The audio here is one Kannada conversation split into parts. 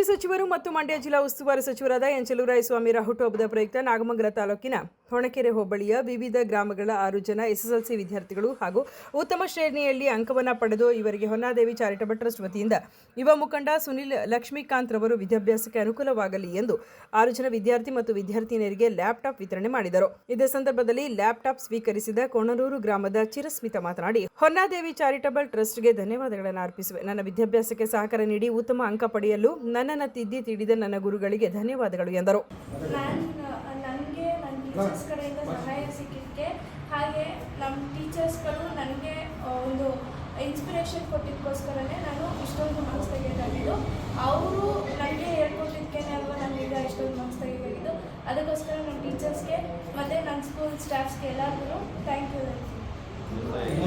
ಸಚಿವರು ಮತ್ತು ಮಂಡ್ಯ ಜಿಲ್ಲಾ ಉಸ್ತುವಾರಿ ಸಚಿವರಾದ ಎನ್ ರ ಹುಟ್ಟುಹಬ್ಬದ ಪ್ರಯುಕ್ತ ನಾಗಮಂಗಲ ತಾಲೂಕಿನ ಹೊಣಕೆರೆ ಹೋಬಳಿಯ ವಿವಿಧ ಗ್ರಾಮಗಳ ಆರು ಜನ ಎಸ್ಎಸ್ಎಲ್ಸಿ ವಿದ್ಯಾರ್ಥಿಗಳು ಹಾಗೂ ಉತ್ತಮ ಶ್ರೇಣಿಯಲ್ಲಿ ಅಂಕವನ್ನು ಪಡೆದು ಇವರಿಗೆ ಹೊನ್ನಾದೇವಿ ಚಾರಿಟಬಲ್ ಟ್ರಸ್ಟ್ ವತಿಯಿಂದ ಯುವ ಮುಖಂಡ ಸುನಿಲ್ ಲಕ್ಷ್ಮೀಕಾಂತ್ ರವರು ವಿದ್ಯಾಭ್ಯಾಸಕ್ಕೆ ಅನುಕೂಲವಾಗಲಿ ಎಂದು ಆರು ಜನ ವಿದ್ಯಾರ್ಥಿ ಮತ್ತು ವಿದ್ಯಾರ್ಥಿನಿಯರಿಗೆ ಲ್ಯಾಪ್ಟಾಪ್ ವಿತರಣೆ ಮಾಡಿದರು. ಇದೇ ಸಂದರ್ಭದಲ್ಲಿ ಲ್ಯಾಪ್ಟಾಪ್ ಸ್ವೀಕರಿಸಿದ ಕೊಣನೂರು ಗ್ರಾಮದ ಚಿರಸ್ಮಿತ ಮಾತನಾಡಿ, ಹೊನ್ನಾದೇವಿ ಚಾರಿಟಬಲ್ ಟ್ರಸ್ಟ್ಗೆ ಧನ್ಯವಾದಗಳನ್ನು ಅರ್ಪಿಸುವೆ. ನನ್ನ ವಿದ್ಯಾಭ್ಯಾಸಕ್ಕೆ ಸಹಕಾರ ನೀಡಿ ಉತ್ತಮ ಅಂಕ ಪಡೆಯಲು ನನ್ನನ್ನು ತಿದ್ದಿ ತಿಳಿದ ನನ್ನ ಗುರುಗಳಿಗೆ ಧನ್ಯವಾದಗಳು ಎಂದರು. ನಾನು, ನನಗೆ ನನ್ನ ಟೀಚರ್ಸ್ ಸಹಾಯ ಸಿಕ್ಕಿದ್ದಕ್ಕೆ ಹಾಗೆ ನಮ್ಮ ಟೀಚರ್ಸ್ಗಳು ನನಗೆ ಒಂದು ಇನ್ಸ್ಪಿರೇಷನ್ ಕೊಟ್ಟಿದ್ದಕ್ಕೋಸ್ಕರನೇ ನಾನು ಇಷ್ಟೊಂದು ಮಾರ್ಕ್ಸ್ ತೆಗೆಯೋದಾಗಿದ್ದು ಅವರು ನನಗೆ ಹೇಳ್ಕೊಟ್ಟಿದ್ದಕ್ಕೇ ಅಲ್ವಾ ನಾನು ಈಗ ಇಷ್ಟೊಂದು ಮಾರ್ಕ್ಸ್ ತೆಗೆಯೋದಾಗಿದ್ದು ಅದಕ್ಕೋಸ್ಕರ ನಮ್ಮ ಟೀಚರ್ಸ್ಗೆ ಮತ್ತು ನನ್ನ ಸ್ಕೂಲ್ ಸ್ಟಾಫ್ಸ್ಗೆ ಎಲ್ಲರಿಗೂ ಥ್ಯಾಂಕ್ ಯು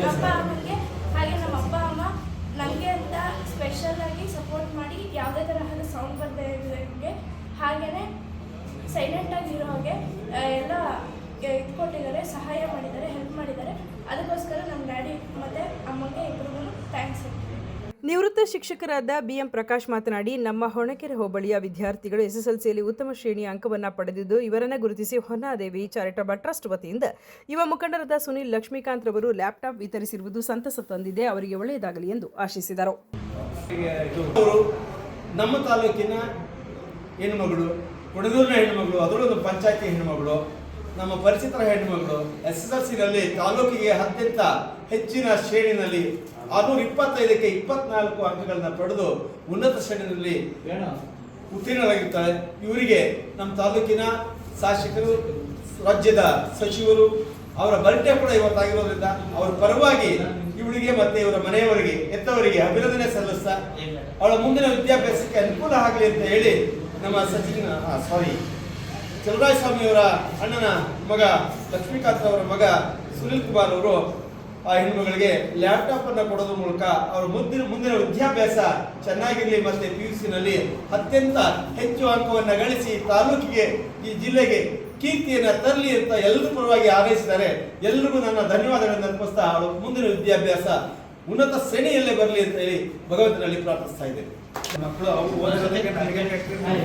ಅಪ್ಪ ಅಮ್ಮನಿಗೆ ಸೈಲೆಂಟಾಗಿ ಇರೋ ಹಾಗೆ ಎಲ್ಲ ಇದು ಕೊಟ್ಟಿದ್ದಾರೆ ಸಹಾಯ ಮಾಡಿದ್ದಾರೆ ಹೆಲ್ಪ್ ಮಾಡಿದ್ದಾರೆ. ಅದಕ್ಕೋಸ್ಕರ ನಮ್ಮ ಡ್ಯಾಡಿ ಮತ್ತು ಅಮ್ಮಗೆ ಇಬ್ಬರಿಗೂ ಥ್ಯಾಂಕ್ಸ್ ಹೇಳ್ತೀನಿ. ನಿವೃತ್ತ ಶಿಕ್ಷಕರಾದ ಬಿಎಂ ಪ್ರಕಾಶ್ ಮಾತನಾಡಿ ನಮ್ಮ ಹೊಣಕೆರೆ ಹೋಬಳಿಯ ವಿದ್ಯಾರ್ಥಿಗಳು ಎಸ್ಎಸ್ಎಲ್ಸಿಯಲ್ಲಿ ಉತ್ತಮ ಶ್ರೇಣಿಯ ಅಂಕವನ್ನು ಪಡೆದಿದ್ದು ಇವರನ್ನು ಗುರುತಿಸಿ ಹೊನ್ನಾದೇವಿ ಚಾರಿಟಬಲ್ ಟ್ರಸ್ಟ್ ವತಿಯಿಂದ ಯುವ ಮುಖಂಡರಾದ ಸುನಿಲ್ ಲಕ್ಷ್ಮೀಕಾಂತ್ ರವರು ಲ್ಯಾಪ್ಟಾಪ್ ವಿತರಿಸಿರುವುದು ಸಂತಸ ತಂದಿದೆ ಅವರಿಗೆ ಒಳ್ಳೆಯದಾಗಲಿ ಎಂದು ಆಶಿಸಿದರು. ನಮ್ಮ ತಾಲೂಕಿನ ಹೆಣ್ಣುಮಗಳು ಕೊಡಗೂರಿನ ಹೆಣ್ಣುಮಗಳು ಅದರೊಂದು ಪಂಚಾಯತಿ ಹೆಣ್ಣುಮಗಳು, ನಮ್ಮ ಪರಿಚಿತರ ಹೆಣ್ಣುಮಗಳು ಎಸ್ ಎಸ್ ಎಲ್ ಸಿನಲ್ಲಿ ತಾಲೂಕಿಗೆ ಅತ್ಯಂತ ಹೆಚ್ಚಿನ ಶ್ರೇಣಿನಲ್ಲಿ ಆರ್ನೂರ ಇಪ್ಪತ್ತೈದಕ್ಕೆ ಇಪ್ಪತ್ನಾಲ್ಕು ಅಂಕಗಳನ್ನ ಪಡೆದು ಉನ್ನತ ಶ್ರೇಣಿಯಲ್ಲಿ ಉತ್ತೀರ್ಣರಾಗಿರ್ತಾರೆ. ಇವರಿಗೆ ನಮ್ಮ ತಾಲೂಕಿನ ಶಾಸಕರು, ರಾಜ್ಯದ ಸಚಿವರು, ಅವರ ಬರ್ಡೆ ಕೂಡ ಇವತ್ತಾಗಿರೋದ್ರಿಂದ ಅವರ ಪರವಾಗಿ ಇವಳಿಗೆ ಮತ್ತೆ ಇವರ ಮನೆಯವರಿಗೆ ಎತ್ತವರಿಗೆ ಅಭಿನಂದನೆ ಸಲ್ಲಿಸ್ತಾ, ಅವಳ ಮುಂದಿನ ವಿದ್ಯಾಭ್ಯಾಸಕ್ಕೆ ಅನುಕೂಲ ಆಗಲಿ ಅಂತ ಹೇಳಿ ನಮ್ಮ ಸಚಿನ್ ಸಾರಿ ಚಲರಾಯಸ್ವಾಮಿಯವರ ಅಣ್ಣನ ಮಗ, ಲಕ್ಷ್ಮೀಕಾಂತ್ ಅವರ ಮಗ ಸುನಿಲ್ ಕುಮಾರ್ ಅವರು ಆ ಹೆಣ್ಮಗಳಿಗೆ ಲ್ಯಾಪ್ಟಾಪ್ ಅನ್ನ ಕೊಡೋದ್ರ ಮೂಲಕ ಅವರ ಮುಂದಿನ ಮುಂದಿನ ವಿದ್ಯಾಭ್ಯಾಸ ಚೆನ್ನಾಗಿರಲಿ ಮತ್ತೆ ಪಿ ಯು ಸಿನಲ್ಲಿ ಅತ್ಯಂತ ಹೆಚ್ಚು ಅಂಕವನ್ನು ಗಳಿಸಿ ತಾಲೂಕಿಗೆ, ಈ ಜಿಲ್ಲೆಗೆ ಕೀರ್ತಿಯನ್ನ ತರಲಿ ಅಂತ ಎಲ್ಲರ ಪರವಾಗಿ ಹಾರೈಸಿದ್ದಾರೆ ಎಲ್ರಿಗೂ ನನ್ನ ಧನ್ಯವಾದಗಳನ್ನು ಅರ್ಪಿಸ್ತಾ ಅವಳು ಮುಂದಿನ ವಿದ್ಯಾಭ್ಯಾಸ ಉನ್ನತ ಶ್ರೇಣಿಯಲ್ಲೇ ಬರಲಿ ಅಂತ ಹೇಳಿ ಭಗವಂತನಲ್ಲಿ ಪ್ರಾರ್ಥಿಸ್ತಾ ಇದ್ದೇನೆ ಮಕ್ಕಳು ಅವರು.